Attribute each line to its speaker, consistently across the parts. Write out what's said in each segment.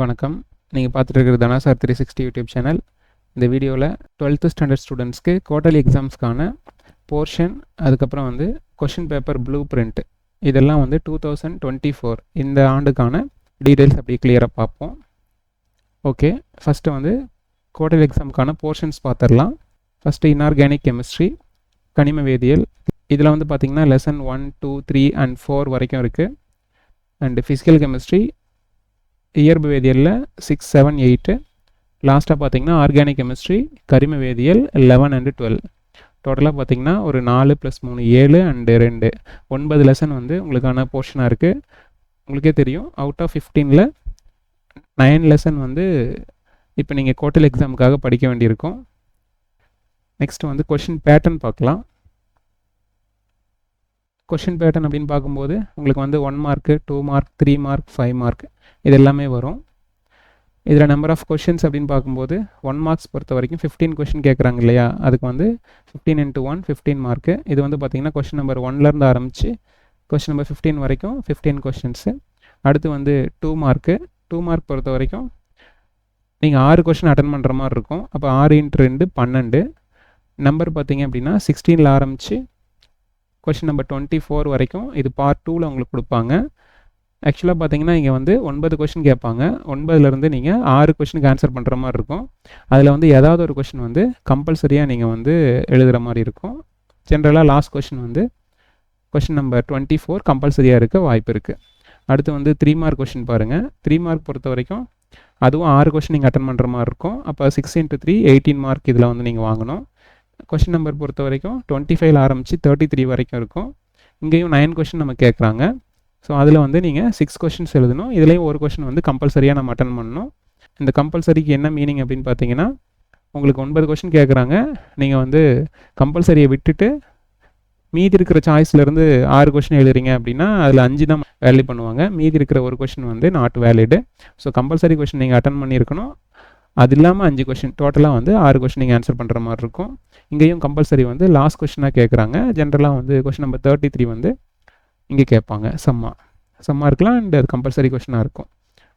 Speaker 1: வணக்கம். நீங்கள் பார்த்துட்டு இருக்கிறது Dhanasar three sixty YouTube channel. இந்த வீடியோவில் டுவெல்த்து ஸ்டாண்டர்ட் ஸ்டூடெண்ட்ஸ்க்கு குவார்டர்லி எக்ஸாம்ஸ்க்கான போர்ஷன் அதுக்கப்புறம் வந்து கொஷின் பேப்பர் ப்ளூ பிரிண்ட் இதெல்லாம் வந்து டூ தௌசண்ட் டுவெண்ட்டி ஃபோர் இந்த ஆண்டுக்கான டீட்டெயில்ஸ் அப்படி கிளியராக பார்ப்போம். ஓகே ஃபஸ்ட்டு வந்து குவார்டர்லி எக்ஸாமுக்கான போர்ஷன்ஸ் பார்த்துடலாம். ஃபஸ்ட்டு இன்ஆர்கானிக் கெமிஸ்ட்ரி கனிம வேதியியல். இதில் வந்து பார்த்திங்கன்னா lesson one two three and four வரைக்கும் இருக்குது அண்டு ஃபிசிக்கல் கெமிஸ்ட்ரி இயற்பு வேதியியலில் சிக்ஸ் செவன் எயிட்டு லாஸ்ட்டாக பார்த்தீங்கன்னா ஆர்கானிக் கெமிஸ்ட்ரி கரிம வேதியியல் லெவன் அண்டு டுவெல் டோட்டலாக பார்த்தீங்கன்னா ஒரு நாலு ப்ளஸ் மூணு ஏழு அண்டு ரெண்டு. ஒன்பது லெசன் வந்து உங்களுக்கான போர்ஷனாக இருக்குது உங்களுக்கே தெரியும். அவுட் ஆஃப் ஃபிஃப்டீனில் நைன் லெசன் வந்து இப்போ நீங்கள் கோட்டல் எக்ஸாமுக்காக படிக்க வேண்டியிருக்கும். நெக்ஸ்ட் வந்து கொஷின் பேட்டர்ன் பார்க்கலாம். கொஷின் பேட்டர்ன் அப்படின்னு பார்க்கும்போது உங்களுக்கு வந்து one mark two mark three mark five mark இது எல்லாமே வரும். இதில் நம்பர் ஆஃப் கொஷின்ஸ் அப்படின்னு பார்க்கும்போது ஒன் மார்க்ஸ் பொறுத்த வரைக்கும் ஃபிஃப்டீன் கொஷின் கேட்குறாங்க இல்லையா? அதுக்கு வந்து fifteen into one fifteen mark இது வந்து பார்த்திங்கன்னா கொஷின் நம்பர் ஒன்லேருந்து ஆரம்பித்து கொஷின் நம்பர் ஃபிஃப்டீன் வரைக்கும் ஃபிஃப்டீன் கொஷின்ஸு அடுத்து வந்து டூ மார்க்கு டூ மார்க் பொறுத்த வரைக்கும் நீங்கள் ஆறு கொஷின் அட்டன் பண்ணுற மாதிரி இருக்கும். அப்போ ஆறு இன்ட்டு ரெண்டு பன்னெண்டு. நம்பர் பார்த்தீங்க அப்படின்னா சிக்ஸ்டீனில் ஆரம்பித்து கொஷின் நம்பர் டுவெண்ட்டி ஃபோர் வரைக்கும் இது பார்ட் டூவில் உங்களுக்கு கொடுப்பாங்க. ஆக்சுவலாக பார்த்தீங்கன்னா இங்கே வந்து ஒன்பது கொஷின் கேட்பாங்க. ஒன்பதுலேருந்து நீங்கள் ஆறு கொஷினுக்கு ஆன்சர் பண்ணுற மாதிரி இருக்கும். அதில் வந்து ஏதாவது ஒரு கொஷின் வந்து கம்பல்சரியாக நீங்கள் வந்து எழுதுகிற மாதிரி இருக்கும். ஜென்ரலாக லாஸ்ட் கொஷின் வந்து கொஷின் நம்பர் டுவெண்ட்டி ஃபோர் கம்பல்சரியாக இருக்க வாய்ப்பு இருக்குது அடுத்து வந்து த்ரீ மார்க் கொஷின் பாருங்கள் த்ரீ மார்க் பொறுத்த வரைக்கும் அதுவும் ஆறு கொஷின் நீங்கள் அட்டன் பண்ணுற மாதிரி இருக்கும். அப்போ six into three eighteen mark இதில் வந்து நீங்கள் வாங்கணும். கொஷின் நம்பர் பொறுத்த வரைக்கும் டுவெண்ட்டி ஃபைவ்ல ஆரம்பித்து தேர்ட்டி த்ரீ வரைக்கும் இருக்கும். இங்கேயும் நைன் கொஷின் நம்ம கேட்குறாங்க ஸோ அதில் வந்து நீங்கள் சிக்ஸ் கொஷின்ஸ் எழுதணும். இதுலேயும் ஒரு கொஷின் வந்து கம்பல்சரியாக நம்ம அட்டன் பண்ணணும். இந்த கம்பல்சரிக்கு என்ன மீனிங் அப்படின்னு பார்த்தீங்கன்னா உங்களுக்கு ஒன்பது கொஷின் கேட்குறாங்க நீங்கள் வந்து கம்பல்சரியை விட்டுட்டு மீதி இருக்கிற சாய்ஸ்லேருந்து ஆறு கொஷின் எழுதுறீங்க அப்படின்னா அதில் அஞ்சு தான் வேல்யூ பண்ணுவாங்க. மீதி இருக்கிற ஒரு கொஷின் வந்து not valid so compulsory question நீங்கள் அட்டன் பண்ணியிருக்கணும். அது இல்லாமல் அஞ்சு கொஷின் டோட்டலாக வந்து ஆறு கொஷின் நீங்கள் ஆன்சர் பண்ணுற மாதிரி இருக்கும். இங்கேயும் கம்பல்சரி வந்து லாஸ்ட் கொஷினாக கேட்குறாங்க ஜென்ரலாக வந்து கொஷின் நம்பர் தேர்ட்டி த்ரீ வந்து இங்கே கேட்பாங்க செம்மா செம்மா இருக்கலாம் அண்ட் அது கம்பல்சரி கொஷினாக இருக்கும்.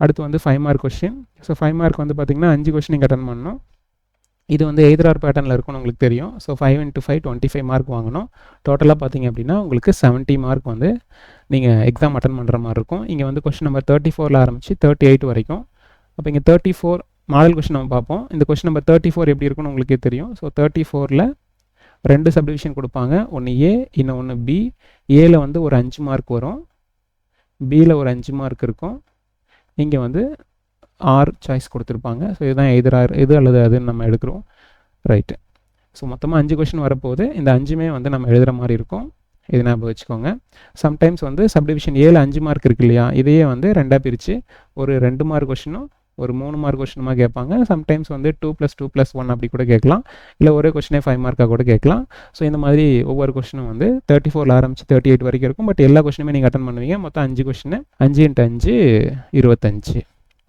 Speaker 1: அடுத்து வந்து five mark question so five mark வந்து பார்த்திங்கன்னா அஞ்சு கொஷின் நீங்கள் அட்டன் பண்ணணும். இது வந்து எய்தரார் பேட்டர்னில் இருக்கும்னு உங்களுக்கு தெரியும். So five into five twenty five mark வாங்கணும் டோட்டலாக பார்த்தீங்க அப்படின்னா உங்களுக்கு செவன்ட்டி மார்க் வந்து நீங்கள் எக்ஸாம் அட்டன் பண்ணுற மாதிரி இருக்கும். இங்கே வந்து கொஷின் நம்பர் தேர்ட்டி ஃபோரில் ஆரம்பித்து தேர்ட்டி எயிட் வரைக்கும். அப்போ இங்கே தேர்ட்டி ஃபோர் மாடல் கொஷின் நம்ம பார்ப்போம். இந்த கொஷின் நம்பர் தேர்ட்டி ஃபோர் எப்படி இருக்குன்னு உங்களுக்கே தெரியும். ஸோ தேர்ட்டி ஃபோரில் ரெண்டு சப்டிவிஷன் கொடுப்பாங்க. ஒன்று ஏ இன்னும் ஒன்று பி ஏல வந்து ஒரு அஞ்சு மார்க் வரும். பியில் ஒரு அஞ்சு மார்க் இருக்கும். இங்கே வந்து ஆர் சாய்ஸ் கொடுத்துருப்பாங்க. ஸோ இதுதான் எதிரார் இது அல்லது அதுன்னு நம்ம எடுக்கிறோம். ரைட்டு ஸோ மொத்தமாக அஞ்சு கொஷின் வரப்போகுது. இந்த அஞ்சுமே வந்து நம்ம எழுதுகிற மாதிரி இருக்கும். இது ஞாபகம் வச்சுக்கோங்க. சம்டைம்ஸ் வந்து சப்டிவிஷன் ஏழு அஞ்சு மார்க் இருக்கு இல்லையா? இதையே வந்து ரெண்டாக பிரித்து ஒரு ரெண்டு மார்க் கொஷினும் ஒரு மூணு மார்க் கொஷினுமா கேட்பாங்க. சம்டைம்ஸ் வந்து two plus two plus one அப்படி கூட கேட்கலாம். இல்லை ஒரே கொஷினே ஃபைவ் மார்க்காக கூட கேட்கலாம். ஸோ இந்த மாதிரி ஒவ்வொரு கொஷினும் வந்து தேர்ட்டி ஃபோரில் ஆரம்பிச்சு தேர்ட்டி எயிட் வரைக்கும் இருக்கும். பட் எல்லா கொஷினுமே நீங்கள் அட்டன் பண்ணுவீங்க. மொத்தம் அஞ்சு கொஷின் அஞ்சு இன்ட்டு அஞ்சு இருபத்தஞ்சு.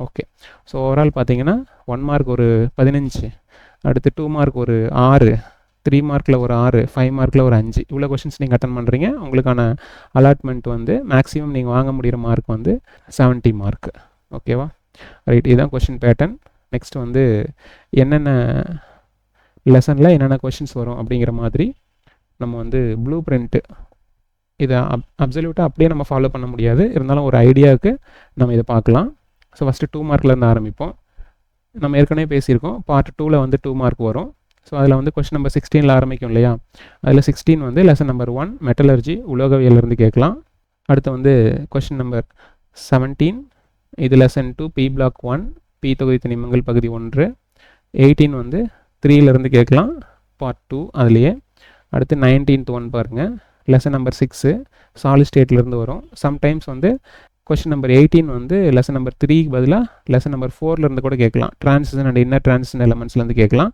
Speaker 1: ஓகே ஸோ ஓவரால் பார்த்தீங்கன்னா ஒன் மார்க் ஒரு பதினஞ்சு. அடுத்து டூ மார்க் ஒரு ஆறு. த்ரீ மார்க்கில் ஒரு ஆறு ஃபைவ் மார்க்கில் ஒரு அஞ்சு. இவ்வளோ கொஷின்ஸ் நீங்கள் அட்டன் பண்ணுறீங்க உங்களுக்கான அலாட்மெண்ட் வந்து மேக்ஸிமம் நீங்கள் வாங்க முடிகிற மார்க் வந்து செவன்ட்டி மார்க் ஓகேவா ரைட் இதுதான் கொஷின் பேட்டர்ன் நெக்ஸ்ட் வந்து என்னென்ன லெசனில் என்னென்ன கொஷின்ஸ் வரும் அப்படிங்கிற மாதிரி நம்ம வந்து ப்ளூ பிரிண்ட்டு இதை அப் அப்சல்யூட்டாக அப்படியே நம்ம ஃபாலோ பண்ண முடியாது. இருந்தாலும் ஒரு ஐடியாவுக்கு நம்ம இதை பார்க்கலாம். ஸோ ஃபஸ்ட்டு டூ மார்க்லேருந்து ஆரம்பிப்போம். நம்ம ஏற்கனவே பேசியிருக்கோம். பார்ட் டூவில் வந்து டூ மார்க் வரும். ஸோ அதில் வந்து கொஷின் நம்பர் சிக்ஸ்டீனில் ஆரம்பிக்கும் இல்லையா? அதில் சிக்ஸ்டீன் வந்து லெசன் நம்பர் ஒன் மெட்டலர்ஜி உலோகவியலேருந்து கேட்கலாம். அடுத்து வந்து கொஷின் நம்பர் செவன்டீன் இது lesson two p block one p தொகுதி தனிமங்கள் பகுதி ஒன்று. எயிட்டீன் வந்து த்ரீலேருந்து கேட்கலாம். பார்ட் டூ அதுலேயே. அடுத்து நைன்டீன்த் ஒன் பாருங்கள் லெசன் நம்பர் சிக்ஸு சாலிட் ஸ்டேட்லேருந்து வரும். சம்டைம்ஸ் வந்து கொஷின் நம்பர் எயிட்டீன் வந்து லெசன் நம்பர் த்ரீக்கு பதிலாக லெசன் நம்பர் ஃபோர்லேருந்து கூட கேட்கலாம். டிரான்சிஷன் அண்ட் இன்னர் டிரான்சிஷன் எலமெண்ட்ஸ்லேருந்து கேட்கலாம்.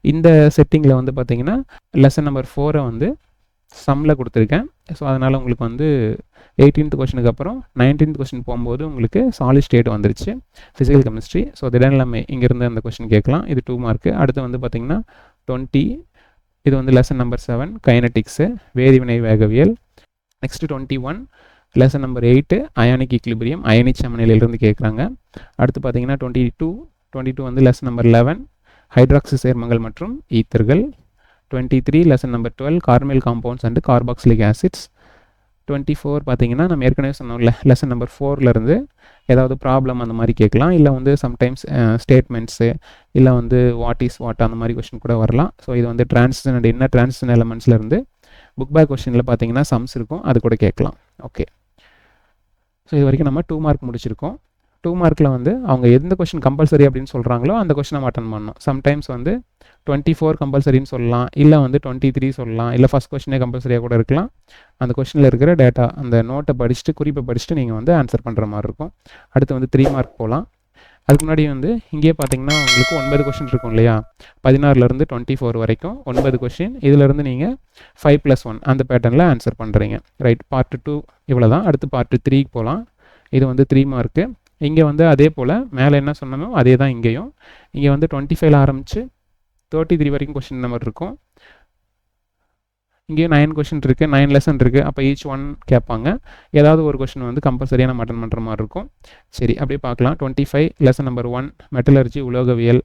Speaker 1: இந்த செட்டிங்கில் வந்து பார்த்தீங்கன்னா லெசன் நம்பர் ஃபோரை வந்து சம்மில் கொடுத்துருக்கேன். ஸோ அதனால் உங்களுக்கு வந்து எயிட்டீன்த் கொஷனுக்கு அப்புறம் நைன்டீன்த் கொஷின் போகும்போது உங்களுக்கு சாலிட் ஸ்டேட் வந்துருச்சு. ஃபிசிக்கல் கெமிஸ்ட்ரி ஸோ திடீர்னு எல்லாமே இங்கேருந்து அந்த கொஷின் கேட்கலாம். இது டூ மார்க்கு அடுத்து வந்து பார்த்திங்கன்னா டுவெண்ட்டி இது வந்து லெசன் நம்பர் செவன் கைனட்டிக்ஸு வேதிவினை வேகவியல். Next twenty one lesson number eight ionic equilibrium அயனிச் சமநிலையிலிருந்து கேட்குறாங்க. அடுத்து பார்த்தீங்கன்னா டுவெண்ட்டி டூ டுவெண்ட்டி டூ வந்து லெசன் நம்பர் லெவன் ஹைட்ராக்சி சேர்மங்கள் மற்றும் ஈத்தர்கள் twenty three lesson number twelve carbonyl compounds and carboxylic acids twenty four பார்த்தீங்கன்னா நம்ம ஏற்கனவே சொன்னோம்ல லெசன் நம்பர் ஃபோர்லேருந்து ஏதாவது ப்ராப்ளம் அந்த மாதிரி கேட்கலாம். இல்லை வந்து சம்டைம்ஸ் ஸ்டேட்மெண்ட்ஸு இல்லை வந்து வாட் இஸ் வாட் அந்த மாதிரி கொஷின் கூட வரலாம். ஸோ இது வந்து டிரான்சிஷன் அண்ட் என்ன டிரான்சிஷன் எலமெண்ட்ஸ்லேருந்து புக் பேக் கொஷினில் பார்த்தீங்கன்னா சம்ஸ் இருக்கும். அது கூட கேட்கலாம். ஓகே ஸோ இது வரைக்கும் நம்ம டூ மார்க் முடிச்சிருக்கோம். டூ மார்க்கில் வந்து அவங்க எந்த கொஷின் கம்பல்சரி அப்படின்னு சொல்கிறாங்களோ அந்த கொஷினை நம்ம அட்டன் பண்ணணும். சம்டைம்ஸ் வந்து டுவெண்ட்டி ஃபோர் கம்பல்சரின்னு சொல்லலாம். இல்லை வந்து டுவெண்ட்டி த்ரீ சொல்லலாம். இல்லை ஃபஸ்ட் கொஷினே கம்பல்சரியாக கூட இருக்கலாம். அந்த கொஷினில் இருக்கிற டேட்டா அந்த நோட்டை படிச்சுட்டு குறிப்பை படிச்சுட்டு நீங்கள் வந்து ஆன்சர் பண்ணுற மாதிரி இருக்கும். அடுத்து வந்து த்ரீ மார்க் போகலாம் அதுக்கு முன்னாடி வந்து இங்கேயே பார்த்தீங்கன்னா உங்களுக்கு ஒன்பது கொஷின் இருக்கும் இல்லையா? பதினாறுலேருந்து டுவெண்ட்டி ஃபோர் வரைக்கும் ஒன்பது கொஷின் இதிலேருந்து நீங்கள் ஃபைவ் ப்ளஸ் ஒன் அந்த பேட்டர்னில் ஆன்சர் பண்ணுறீங்க ரைட் பார்ட்டு டூ இவ்வளோ தான் அடுத்து பார்ட்டு த்ரீக்கு போகலாம் இது வந்து த்ரீ மார்க்கு இங்கே வந்து அதே போல் மேலே என்ன சொன்னமோ அதே தான் இங்கேயும். இங்கே வந்து டுவெண்ட்டி ஃபைவ்ல ஆரம்பித்து தேர்ட்டி த்ரீ வரைக்கும் கொஷின் நம்பர் இருக்கும். இங்கேயும் நைன் கொஷின் இருக்குது நைன் லெசன் இருக்குது அப்போ ஈச் ஒன் கேட்பாங்க. ஏதாவது ஒரு கொஷின் வந்து கம்பல்சரியாக நம்ம அட்டன் பண்ணுற மாதிரி இருக்கும். சரி அப்படியே பார்க்கலாம். Twenty five lesson number one metallurgy உலோகவியல்.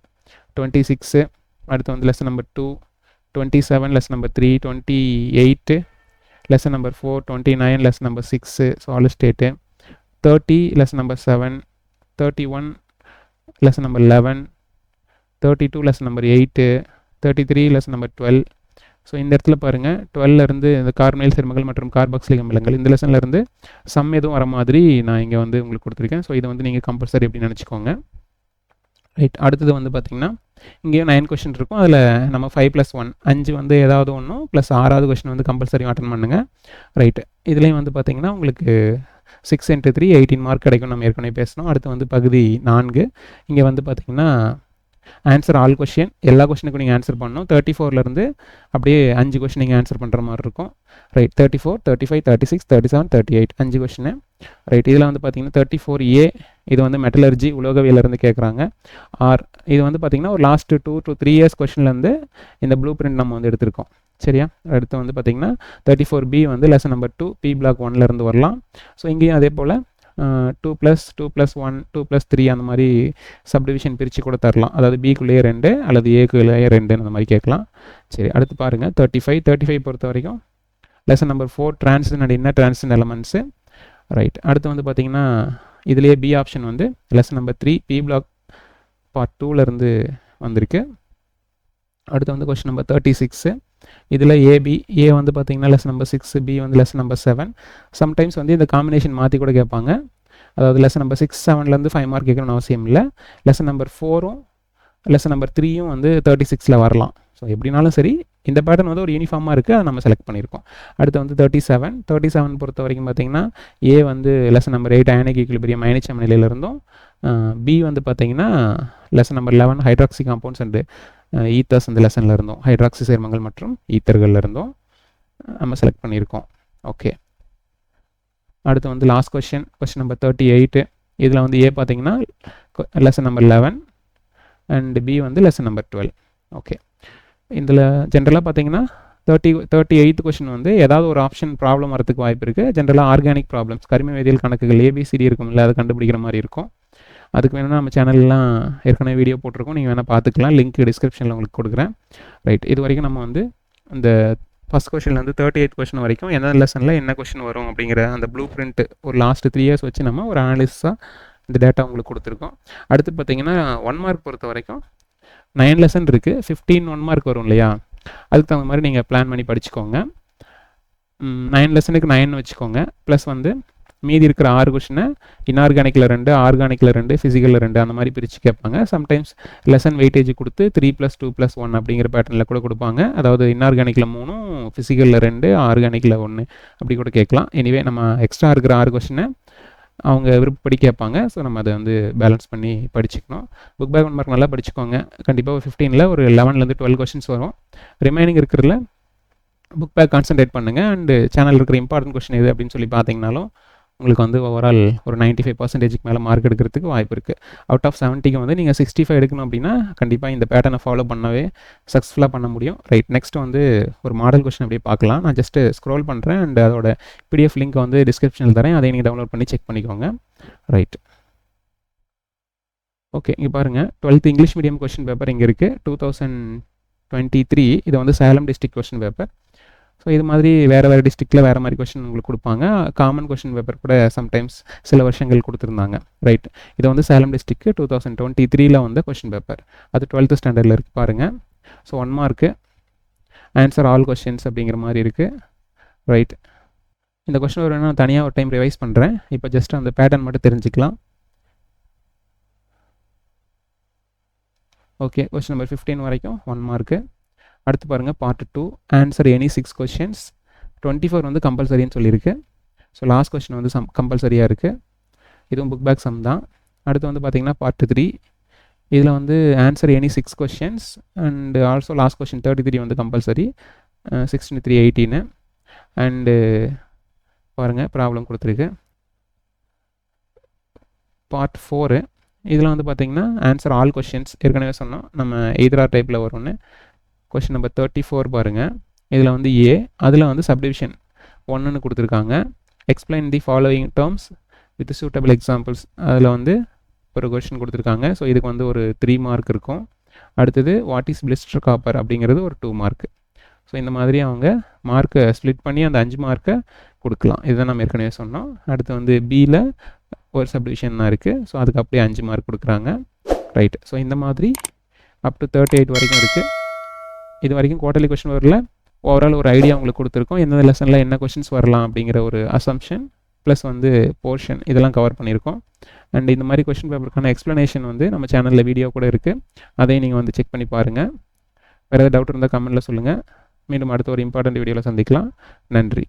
Speaker 1: Twenty six அடுத்து வந்து lesson number two twenty seven lesson number three twenty eight lesson number four twenty nine lesson number six solid state thirty lesson number seven thirty one lesson number eleven thirty two lesson number eight thirty three lesson number twelve so இந்த இடத்துல பாருங்கள் டுவெல்லேருந்து இந்த கார்மைல் சேர்மங்கள் மற்றும் carboxylic அமிலங்கள் இந்த லெசன்லேருந்து some எதுவும் வர மாதிரி நான் இங்கே வந்து உங்களுக்கு கொடுத்துருக்கேன். ஸோ இதை வந்து நீங்கள் கம்பல்சரி அப்படின்னு நினச்சிக்கோங்க. ரைட் அடுத்தது வந்து பார்த்திங்கன்னா இங்கேயும் நைன் கொஷின் இருக்கும். அதில் நம்ம ஃபைவ் ப்ளஸ் ஒன் அஞ்சு வந்து ஏதாவது ஒன்றும் ப்ளஸ் ஆறாவது கொஷின் வந்து கம்பல்சரி அட்டன் பண்ணுங்கள் ரைட்டு இதுலேயும் வந்து பார்த்திங்கன்னா உங்களுக்கு six into three eighteen mark கிடைக்கும் நம்ம ஏற்கனவே பேசணும் அடுத்து வந்து பகுதி நான்கு. இங்கே வந்து பார்த்திங்கன்னா ஆன்சர் ஆல் கொஷின் எல்லா கொஷினுக்கும் நீங்கள் ஆன்சர் பண்ணணும். தேர்ட்டி ஃபோர்லேருந்து அப்படியே அஞ்சு கொஷின் நீங்கள் ஆன்சர் பண்ணுற மாதிரி இருக்கும். Right thirty four thirty five thirty six thirty seven thirty eight அஞ்சு கொஷின் ரைட் இதில் வந்து பார்த்தீங்கன்னா தேர்ட்டி ஃபோர் ஏ இது வந்து மெட்டலர்ஜி உலோகவியலேருந்து கேட்குறாங்க ஆர் இது வந்து பார்த்திங்கன்னா ஒரு last two to three years கொஷின்லேருந்து இந்த ப்ளூ பிரிண்ட் நம்ம வந்து எடுத்திருக்கோம். சரியா? அடுத்து வந்து பார்த்திங்கன்னா தேர்ட்டி ஃபோர் பி வந்து lesson number two p block ஒன்லேருந்து வரலாம். ஸோ இங்கேயும் அதே போல் two plus two plus one two plus three அந்த மாதிரி சப்டிவிஷன் பிரித்து கூட தரலாம். அதாவது பிக்குள்ளேயே ரெண்டு அல்லது ஏக்குள்ளேயே ரெண்டுன்னு அந்த மாதிரி கேட்கலாம். சரி அடுத்து பாருங்கள் தேர்ட்டி ஃபைவ் தேர்ட்டி ஃபைவ் பொறுத்த வரைக்கும் lesson number four transition and என்ன டிரான்சிஷன் எலமெண்ட்ஸு ரைட் அடுத்து வந்து பார்த்திங்கன்னா இதுலேயே பி ஆப்ஷன் வந்து lesson number three p block part டூலேருந்து வந்திருக்கு. அடுத்து வந்து கொஸ்டின் நம்பர் தேர்ட்டி சிக்ஸு இதில் ஏபி ஏ வந்து பார்த்தீங்கன்னா லெசன் நம்பர் சிக்ஸ் பி வந்து லெசன் நம்பர் செவன் சம்டைம்ஸ் வந்து இந்த காம்பினேஷன் மாற்றி கூட கேட்பாங்க. அதாவது லெசன் நம்பர் சிக்ஸ் செவன்லேருந்து ஃபைவ் மார்க் கேட்கணும்னு அவசியம் இல்லை. லெசன் நம்பர் ஃபோரும் லெசன் நம்பர் த்ரீயும் வந்து தேர்ட்டி சிக்ஸில் வரலாம். ஸோ எப்படினாலும் சரி இந்த பேட்டர்ன் வந்து ஒரு யூனிஃபார்மாக இருக்குது அதை நம்ம செலக்ட் பண்ணியிருக்கோம். அடுத்து வந்து தேர்ட்டி செவன் தேர்ட்டி செவன் பொறுத்த வரைக்கும் பார்த்தீங்கன்னா ஏ வந்து lesson number eight ionic equilibrium அயனிச்சம் நிலையிலிருந்தும் பி வந்து பார்த்தீங்கன்னா lesson number eleven hydroxy compounds and ethers அந்த லெசனில் இருந்தோம். ஹைட்ராக்சி சேர்மங்கள் மற்றும் ஈத்தர்கள் இருந்தோம். நம்ம செலக்ட் பண்ணியிருக்கோம். ஓகே அடுத்து வந்து last question question number thirty eight இதில் வந்து ஏ பார்த்தீங்கன்னா lesson number eleven and B வந்து லெசன் நம்பர் டுவெல் ஓகே இதில் ஜென்ரலாக பார்த்தீங்கன்னா தேர்ட்டி தேர்ட்டி எயித் கொஷின் வந்து ஏதாவது ஒரு ஆப்ஷன் ப்ராப்ளம் வரதுக்கு வாய்ப்பு இருக்குது ஜென்ரலாக ஆர்கானிக் ப்ராப்ளம்ஸ் கரிம வேதியியல் கணக்குகள் ஏபிசிடி இருக்கும் இல்லை அதை கண்டுபிடிக்கிற மாதிரி இருக்கும். அதுக்கு வேணால் நம்ம சேனல்லாம் ஏற்கனவே வீடியோ போட்டிருக்கோம். நீங்கள் வேணால் பார்த்துக்கலாம். லிங்க் டிஸ்கிரிப்ஷனில் உங்களுக்கு கொடுக்குறேன். ரைட் இது வரைக்கும் நம்ம வந்து இந்த ஃபஸ்ட் கொஷின்லேருந்து தேர்ட்டி எயிட் கொஷின் வரைக்கும் எந்த லெசனில் என்ன கொஷின் வரும் அப்படிங்கிற அந்த ப்ளூ பிரிண்ட் ஒரு லாஸ்ட் த்ரீ இயர்ஸ் வச்சு நம்ம ஒரு அனாலிஸாக இந்த டேட்டா உங்களுக்கு கொடுத்துருக்கோம். அடுத்து பார்த்தீங்கன்னா ஒன் மார்க் பொறுத்த வரைக்கும் நைன் லெசன் இருக்குது ஃபிஃப்டீன் ஒன் மார்க் வரும் இல்லையா? அதுக்கு தகுந்த மாதிரி நீங்கள் பிளான் பண்ணி படிச்சுக்கோங்க. நைன் லெசனுக்கு நைன் வச்சுக்கோங்க. ப்ளஸ் வந்து மீதி இருக்கிற ஆறு கொஷினை இன்ஆர்கானிக்கில் ரெண்டு ஆர்கானிக்கில் ரெண்டு ஃபிசிக்கலில் ரெண்டு அந்த மாதிரி பிரித்து கேட்பாங்க. சம்டைம்ஸ் லெசன் வெயிட்டேஜ் கொடுத்து three plus two plus one அப்படிங்கிற பேட்டர்னில் கூட கொடுப்பாங்க. அதாவது இன்ஆர்கானிக்கில் மூணும் ஃபிசிக்கலில் ரெண்டு ஆர்கானிக்கில் ஒன்று அப்படி கூட கேட்கலாம். எனிவே நம்ம எக்ஸ்ட்ரா இருக்கிற ஆறு கொஷினை அவங்க விருப்பப்படி கேட்பாங்க. ஸோ நம்ம அதை வந்து பேலன்ஸ் பண்ணி படிச்சுக்கணும். புக் பேக் ஒன் மார்க் நல்லா படிச்சுக்கோங்க. கண்டிப்பாக ஒரு ஃபிஃப்டீனில் ஒரு லெவன்லேருந்து டுவெல் கொஷின்ஸ் வரும். ரிமைனிங் இருக்கிறதுல புக் பேக் கான்சன்ட்ரேட் பண்ணுங்கள் அண்டு சேனல் இருக்கிற இம்பார்ட்டன்ட் கொஷின் எது அப்படின்னு சொல்லி பார்த்தீங்கனாலும் உங்களுக்கு வந்து ஓவரால் ஒரு நைன்ட்டி ஃபைவ் பர்சன்டேஜுக்கு மேலே மார்க் எடுக்கிறதுக்கு வாய்ப்பு இருக்குது அவுட் ஆஃப் செவன்ட்டிக்கு வந்து நீங்கள் சிக்ஸ்டி ஃபைவ் எடுக்கணும் அப்படின்னா கண்டிப்பாக இந்த பேட்டர்னை ஃபாலோ பண்ணவே சக்ஸஸ்ஃபுல்லாக பண்ண முடியும். ரைட் நெக்ஸ்ட் வந்து ஒரு மாடல் கொஷின் அப்படியே பார்க்கலாம். நான் ஜஸ்ட்டு ஸ்க்ரோல் பண்ணுறேன் அண்ட் அதோட பிடிஎஃப் லிங்க் வந்து டிஸ்கிரிப்ஷனில் தரேன். அதை நீங்கள் டவுன்லோட் பண்ணி செக் பண்ணிக்கோங்க. ரைட் ஓகே இங்கே பாருங்கள் twelfth English medium question paper இங்கே இருக்குது டூ தௌசண்ட் டுவெண்ட்டி த்ரீ இது வந்து Salem district question paper so இது மாதிரி வேறு வேறு டிஸ்ட்ரிக்டில் வேறு மாதிரி கொஷின் உங்களுக்கு கொடுப்பாங்க. காமன் கொஷின் பேப்பர் கூட சம்டைம்ஸ் சில வருஷங்கள் கொடுத்துருந்தாங்க. ரைட் இது வந்து Salem district two thousand twenty த்ரீல வந்த கொஷின் பேப்பர் அது டுவெல்த்து ஸ்டாண்டர்டில் இருக்குது பாருங்கள் so one mark answer all questions அப்படிங்கிற மாதிரி இருக்குது ரைட் இந்த கொஷின் ஒரு நான் தனியாக ஒரு டைம் ரிவைஸ் பண்ணுறேன் இப்போ ஜஸ்ட் அந்த பேட்டர்ன் மட்டும் தெரிஞ்சுக்கலாம். ஓகே கொஷின் நம்பர் ஃபிஃப்டீன் வரைக்கும் ஒன் மார்க்கு அடுத்து பாருங்கள் part two answer any six questions twenty four வந்து கம்பல்சரின்னு சொல்லியிருக்கு. ஸோ லாஸ்ட் கொஷின் வந்து சம் கம்பல்சரியாக இருக்குது இதுவும் புக் பேக் சம் தான். அடுத்து வந்து பார்த்திங்கன்னா பார்ட் த்ரீ இதில் வந்து answer any six questions and also last question thirty three வந்து compulsory sixty three eighteen and பாருங்கள் ப்ராப்ளம் கொடுத்துருக்கு. பார்ட் ஃபோரு இதில் வந்து பார்த்திங்கன்னா ஆன்சர் ஆல் கொஷின்ஸ் ஏற்கனவே சொன்னோம் நம்ம எய்தரா டைப்பில் வரும்னு. கொஷின் நம்பர் தேர்ட்டி ஃபோர் பாருங்கள் இதில் வந்து ஏ அதில் வந்து சப்டிவிஷன் ஒன்றுன்னு கொடுத்துருக்காங்க. Explain the following terms with suitable examples அதில் வந்து ஒரு கொஷின் கொடுத்துருக்காங்க. ஸோ இதுக்கு வந்து ஒரு த்ரீ மார்க் இருக்கும். அடுத்தது வாட் இஸ் பிளிஸ்டர் காப்பர் அப்படிங்கிறது ஒரு டூ மார்க் ஸோ இந்த மாதிரி அவங்க மார்க்கை ஸ்ப்ளிட் பண்ணி அந்த அஞ்சு மார்க்கை கொடுக்கலாம். இதுதான் நம்ம ஏற்கனவே சொன்னோம். அடுத்து வந்து பியில் ஒரு சப்டிவிஷன் தான் இருக்குது ஸோ அதுக்கு அப்படியே அஞ்சு மார்க் கொடுக்குறாங்க. ரைட் ஸோ இந்த மாதிரி அப் டு தேர்ட்டி எயிட் வரைக்கும் இருக்குது இது வரைக்கும் குவார்டர்லி கொஷின் வரல. ஓவரால் ஒரு ஐடியா உங்களுக்கு கொடுத்துருக்கோம். எந்தெந்த லெசனில் என்ன கொஷின்ஸ் வரலாம் அப்படிங்கிற ஒரு அசம்ஷன் ப்ளஸ் வந்து போர்ஷன் இதெல்லாம் கவர் பண்ணியிருக்கோம். அண்ட் இந்த மாதிரி கொஷின் பேப்பருக்கான எக்ஸ்ப்ளனேஷன் வந்து நம்ம சேனலில் வீடியோ கூட இருக்குது அதையும் நீங்கள் வந்து செக் பண்ணி பாருங்கள் வேறு ஏதாவது டவுட் இருந்தால் கமெண்ட்டில் சொல்லுங்கள் மீண்டும் அடுத்த ஒரு இம்பார்ட்டண்ட் வீடியோவில் சந்திக்கலாம். நன்றி.